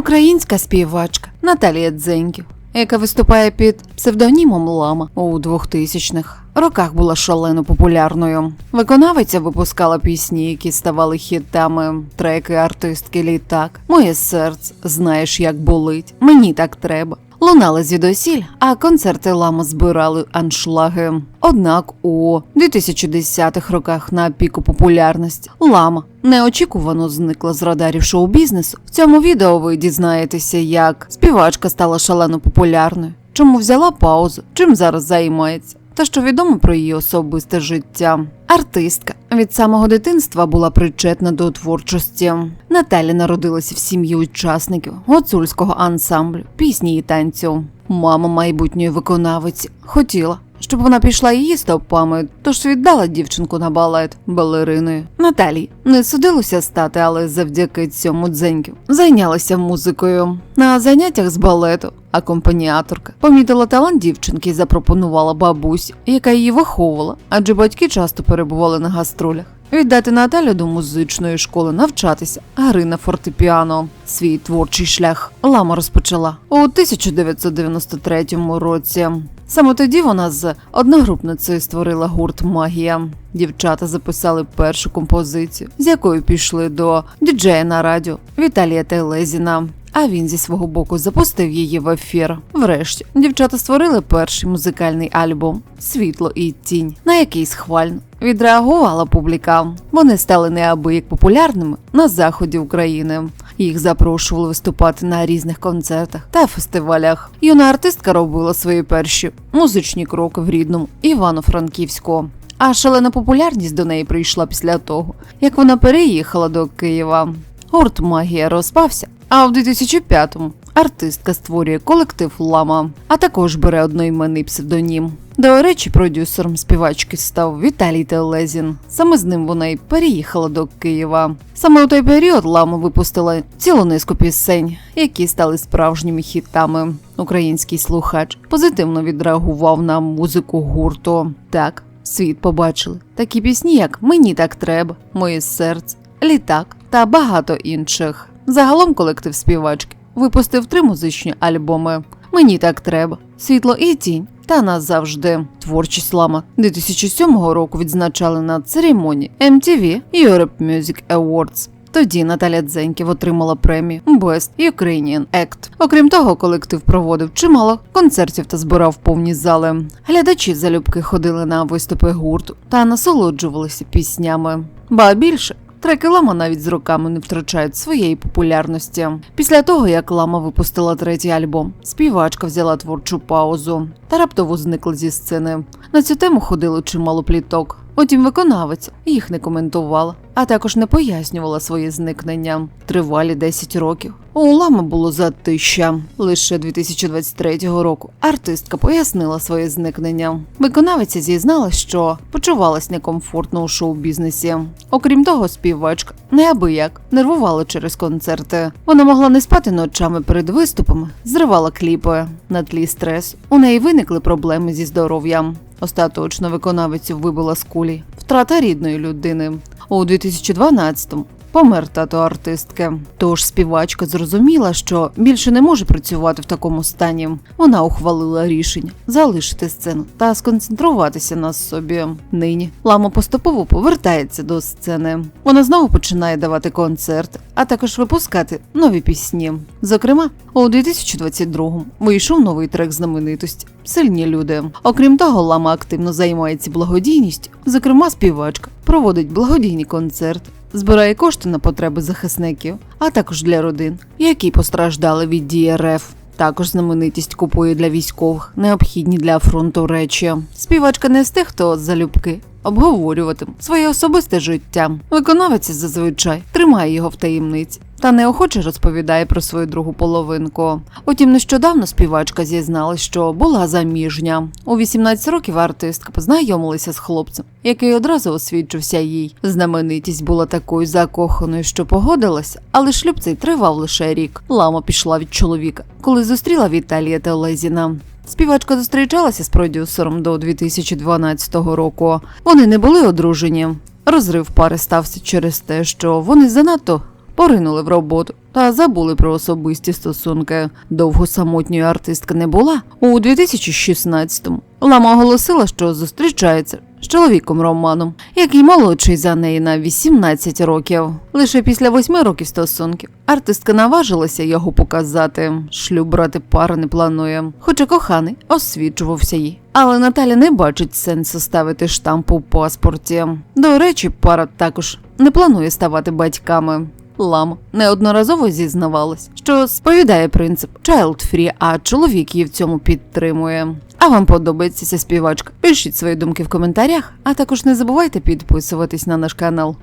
Українська співачка Наталія Дзеньків, яка виступає під псевдонімом Лама у 2000-х роках була шалено популярною. Виконавиця випускала пісні, які ставали хітами, треки артистки літак. Моє серце, знаєш, як болить. Мені так треба. Лунали звідосіль, а концерти Лама збирали аншлаги. Однак у 2010-х роках на піку популярності Лама неочікувано зникла з радарів шоу-бізнесу. В цьому відео ви дізнаєтеся, як співачка стала шалено популярною, чому взяла паузу, чим зараз займається. Та що відомо про її особисте життя. Артистка від самого дитинства була причетна до творчості. Наталя народилася в сім'ї учасників гуцульського ансамблю, пісні і танцю. Мама майбутньої виконавиці хотіла, щоб вона пішла її стопами, тож віддала дівчинку на балет балерини. Наталі не судилося стати, але завдяки цьому дзеньків зайнялася музикою. На заняттях з балету акомпаніаторка помітила талант дівчинки і запропонувала бабусі, яка її виховувала, адже батьки часто перебували на гастролях. Віддати Наталю до музичної школи навчатися гри на фортепіано. Свій творчий шлях Лама розпочала у 1993 році. Саме тоді вона з одногрупницею створила гурт Магія. Дівчата записали першу композицію, з якою пішли до діджея на радіо Віталія Телезіна. А він зі свого боку запустив її в ефір. Врешті дівчата створили перший музикальний альбом Світло і тінь, на який схвально відреагувала публіка. Вони стали неабияк популярними на заході України. Їх запрошували виступати на різних концертах та фестивалях. Юна артистка робила свої перші музичні кроки в рідному Івано-Франківську. А шалена популярність до неї прийшла після того, як вона переїхала до Києва. Гурт Магія розпався, а в 2005-му артистка створює колектив Лама, а також бере одноіменний псевдонім. До речі, продюсером співачки став Віталій Телезін. Саме з ним вона й переїхала до Києва. Саме у той період Лама випустила цілу низку пісень, які стали справжніми хітами. Український слухач позитивно відреагував на музику гурту. Так, світ побачили такі пісні, як Мені так треба, Моє серце, Літак та багато інших. Загалом колектив співачки випустив три музичні альбоми: Мені так треба, Світло і тінь та назавжди. Творчість Лама 2007 року відзначали на церемонії MTV Europe Music Awards. Тоді Наталя Дзеньків отримала премію Best Ukrainian Act. Окрім того, колектив проводив чимало концертів та збирав повні зали. Глядачі залюбки ходили на виступи гурту та насолоджувалися піснями. Ба більше. Треки Лама навіть з роками не втрачають своєї популярності. Після того, як Лама випустила третій альбом, співачка взяла творчу паузу та раптово зникла зі сцени. На цю тему ходило чимало пліток. Утім, виконавець їх не коментувала, а також не пояснювала своє зникнення. Тривалі 10 років. У Лами було затища. Лише 2023 року артистка пояснила своє зникнення. Виконавиця зізнала, що почувалась некомфортно у шоу-бізнесі. Окрім того, співачка неабияк нервувала через концерти. Вона могла не спати ночами перед виступами, зривала кліпи. На тлі стресу у неї виникли проблеми зі здоров'ям. Остаточно виконавицю вибила з кулі. Втрата рідної людини. У 2012-му помер тато артистки. Тож співачка зрозуміла, що більше не може працювати в такому стані. Вона ухвалила рішення залишити сцену та сконцентруватися на собі. Нині лама поступово повертається до сцени. Вона знову починає давати концерти, а також випускати нові пісні. Зокрема, у 2022-му вийшов новий трек знаменитості Сильні люди. Окрім того, лама активно займається благодійністю. Зокрема, співачка проводить благодійні концерти, збирає кошти на потреби захисників, а також для родин, які постраждали від дії РФ. Також знаменитість купує для військових необхідні для фронту речі. Співачка не з тих, хто залюбки обговорювати своє особисте життя. Виконавець зазвичай тримає його в таємниці та неохоче розповідає про свою другу половинку. Утім, нещодавно співачка зізналась, що була заміжня. У 18 років артистка познайомилася з хлопцем, який одразу освідчився їй. Знаменитість була такою закоханою, що погодилася, але шлюб цей тривав лише рік. Лама пішла від чоловіка, коли зустріла Віталія Телезіна. Співачка зустрічалася з продюсером до 2012 року. Вони не були одружені. Розрив пари стався через те, що вони занадто поринули в роботу та забули про особисті стосунки. Довго самотньої артистки не була. У 2016-му Лама оголосила, що зустрічається з чоловіком Романом, який молодший за неї на 18 років. Лише після восьми років стосунків артистка наважилася його показати. Шлюб брати пара не планує, хоча коханий освічувався їй. Але Наталя не бачить сенсу ставити штамп у паспорті. До речі, пара також не планує ставати батьками. Лама неодноразово зізнавалась, що сповідає принцип child free, а чоловік її в цьому підтримує. А вам подобається ця співачка? Пишіть свої думки в коментарях, а також не забувайте підписуватись на наш канал.